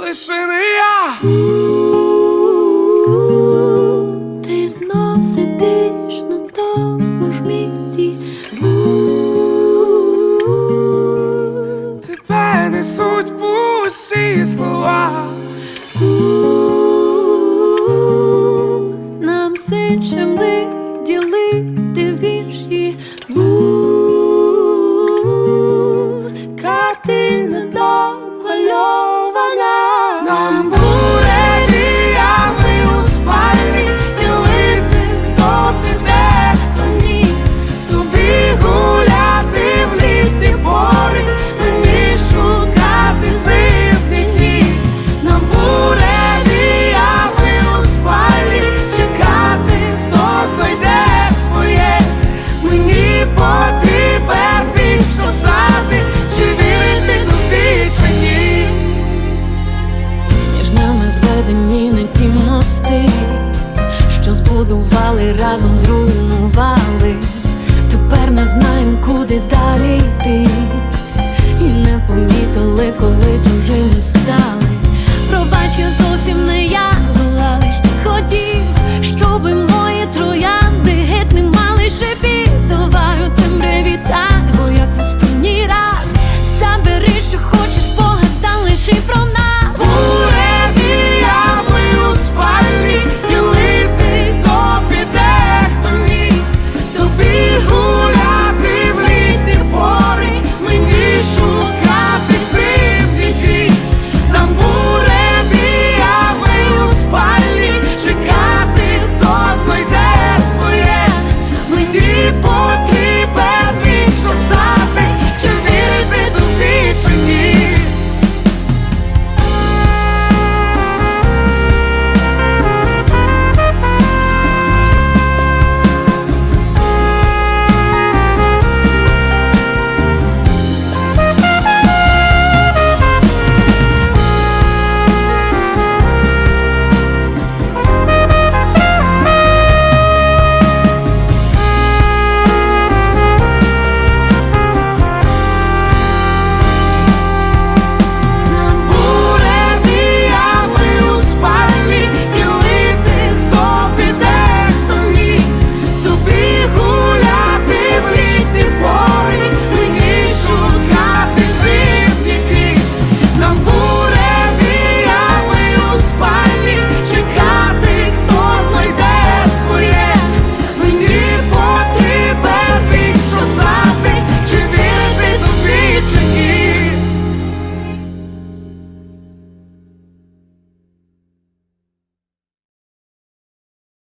лише не я. Ти знов сидиш на тому ж місці. Тебе несуть пусті слова. Нам все чим ділити вірші. Що збудували разом зруйнували. Тепер не знаємо, куди далі йти.